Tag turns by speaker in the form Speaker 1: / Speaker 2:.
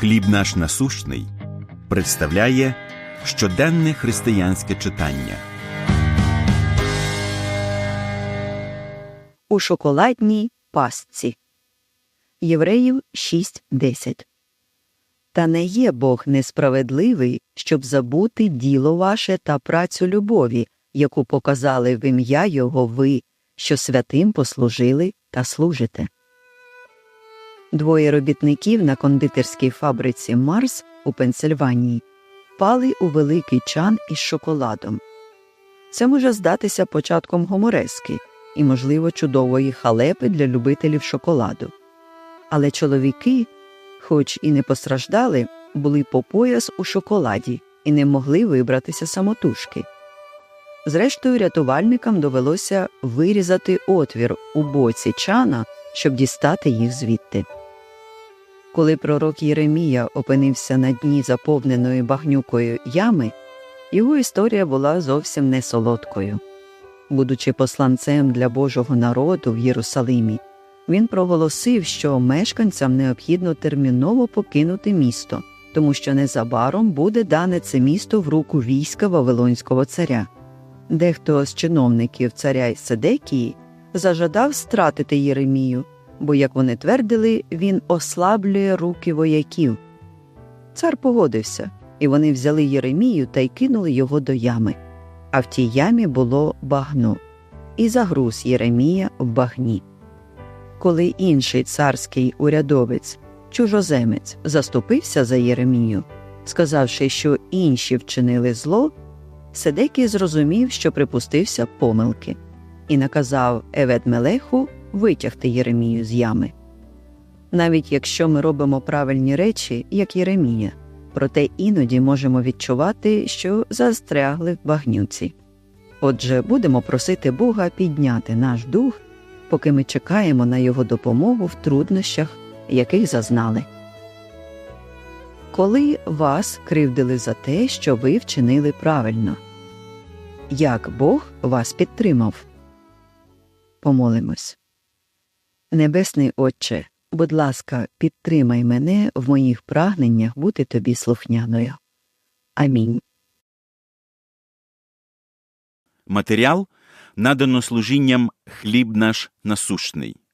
Speaker 1: Хліб наш насущний представляє щоденне християнське читання.
Speaker 2: у шоколадній пастці. Євреїв 6.10 Та не є Бог несправедливий, щоб забути діло ваше та працю любові, яку показали в ім'я Його ви, що святим послужили та служите. Двоє робітників на кондитерській фабриці Марс у Пенсильванії впали у великий чан із шоколадом. Це може здатися початком гуморески і, можливо, чудової халепи для любителів шоколаду. Але чоловіки, хоч і не постраждали, були по пояс у шоколаді і не могли вибратися самотужки. Зрештою, рятувальникам довелося вирізати отвір у боці чана, щоб дістати їх звідти. Коли пророк Єремія опинився на дні заповненої багнюкою ями, його історія була зовсім не солодкою. Будучи посланцем для Божого народу в Єрусалимі, він проголосив, що мешканцям необхідно терміново покинути місто, тому що незабаром буде дане це місто в руку війська Вавилонського царя. Дехто з чиновників царя Седекії зажадав стратити Єремію, бо, як вони твердили, він ослаблює руки вояків. Цар погодився, і вони взяли Єремію та й кинули його до ями. А в тій ямі було багно, і загруз Єремія в багні. Коли інший царський урядовець, чужоземець, заступився за Єремію, сказавши, що інші вчинили зло, Седекій зрозумів, що припустився помилки, і наказав Еведмелеху витягти Єремію з ями. Навіть якщо ми робимо правильні речі, як Єремія, проте іноді можемо відчувати, що застрягли в багнюці. Отже, будемо просити Бога підняти наш дух, поки ми чекаємо на Його допомогу в труднощах, яких зазнали. Коли вас кривдили за те, що ви вчинили правильно, як Бог вас підтримав? Помолимось. Небесний Отче, будь ласка, підтримай мене в моїх прагненнях бути тобі слухняною. Амінь.
Speaker 1: Матеріал надано служінням Хліб наш насущний